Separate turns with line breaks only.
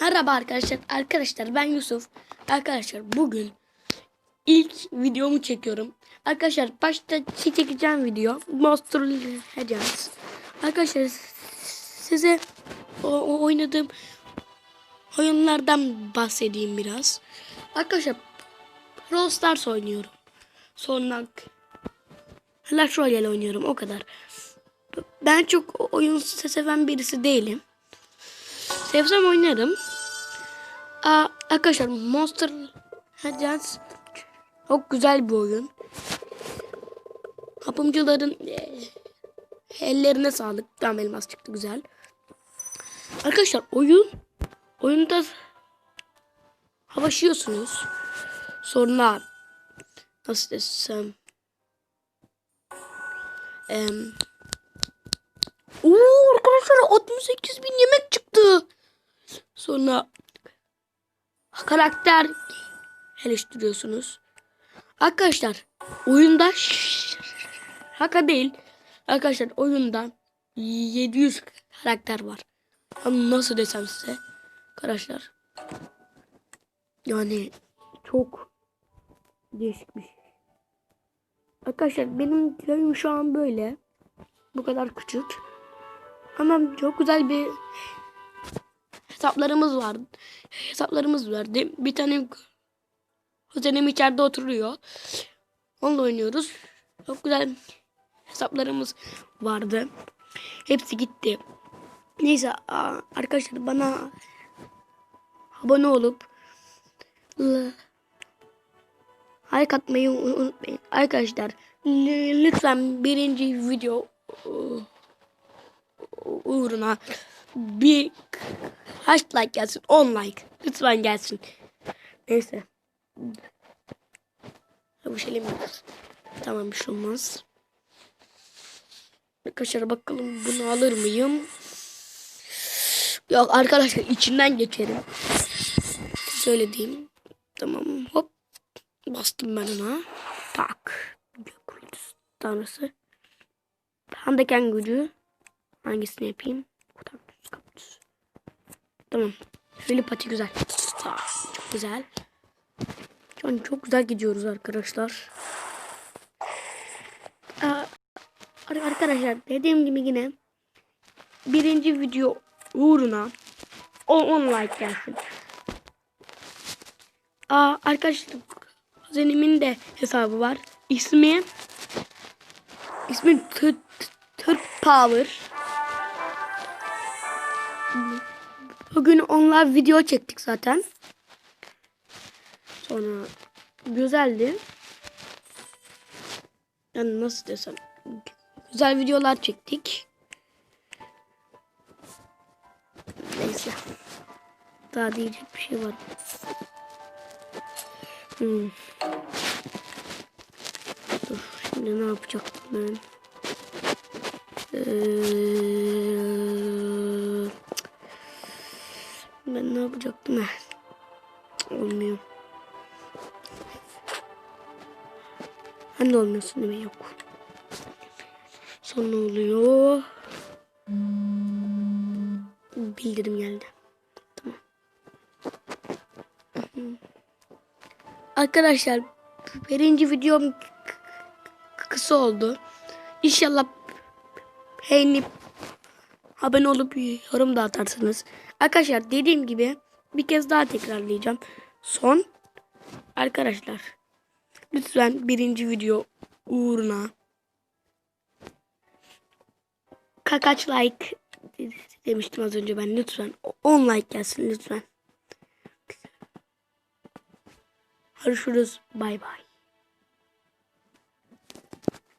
Merhaba arkadaşlar. Arkadaşlar ben Yusuf. Arkadaşlar bugün ilk videomu çekiyorum. Arkadaşlar başta çekeceğim video Monster Legends. Arkadaşlar size o, o oynadığım oyunlardan bahsedeyim biraz. Arkadaşlar Brawl Stars oynuyorum. Sonra Clash Royale oynuyorum o kadar. Ben çok oyun seven birisi değilim. Sevsem oynarım. Aa, arkadaşlar Monster Legends çok güzel bir oyun. Yapımcıların e, ellerine sağlık. Tam elmas çıktı güzel. Arkadaşlar oyun oyunda havaşıyorsunuz. Sonra nasıl desem em, Oo arkadaşlar 68 bin yemek çıktı. Sonra karakter geliştiriyorsunuz. Arkadaşlar oyunda şaka değil. Arkadaşlar oyunda 700 karakter var. Ama nasıl desem size arkadaşlar. Yani çok değişik bir şey. Arkadaşlar benim köyüm şu an böyle. Bu kadar küçük. Ama çok güzel bir hesaplarımız var. Hesaplarımız vardı. Bir tane kuzenim içeride oturuyor. Onunla oynuyoruz. Çok güzel hesaplarımız vardı. Hepsi gitti. Neyse arkadaşlar bana abone olup like atmayı unutmayın. Arkadaşlar lütfen birinci video uğruna bir kaç like gelsin? 10 like. Lütfen gelsin. Neyse. Kavuşalım biraz. Tamam bir şey olmaz. Arkadaşlar bakalım bunu alır mıyım? Yok arkadaşlar içinden geçerim. Söylediğim. Tamam hop. Bastım ben ona. Tak. Gök tanrısı. Handeken gücü. Hangisini yapayım? Tamam. Şöyle pati güzel. Çok güzel. Şu an çok güzel gidiyoruz arkadaşlar. Aa, arkadaşlar dediğim gibi yine birinci video uğruna 10 like gelsin. Aa, arkadaşlar kuzenimin de hesabı var. İsmi ismi Türk Power. Bugün onlar video çektik zaten. Sonra güzeldi. Yani nasıl desem güzel videolar çektik. Neyse. Daha diyecek bir şey var. Hmm. Dur şimdi ne yapacaktım ben? Eee yapacaktım ben? Olmuyor. Hani de olmuyorsun değil mi? Yok. Sonra oluyor. Bildirim geldi. Tamam. Arkadaşlar birinci videom kısa oldu. İnşallah beğenip abone olup yorum da atarsınız. Arkadaşlar dediğim gibi bir kez daha tekrarlayacağım. Son arkadaşlar lütfen birinci video uğruna kaç like demiştim az önce ben lütfen 10 like gelsin lütfen. Görüşürüz. Bay bay.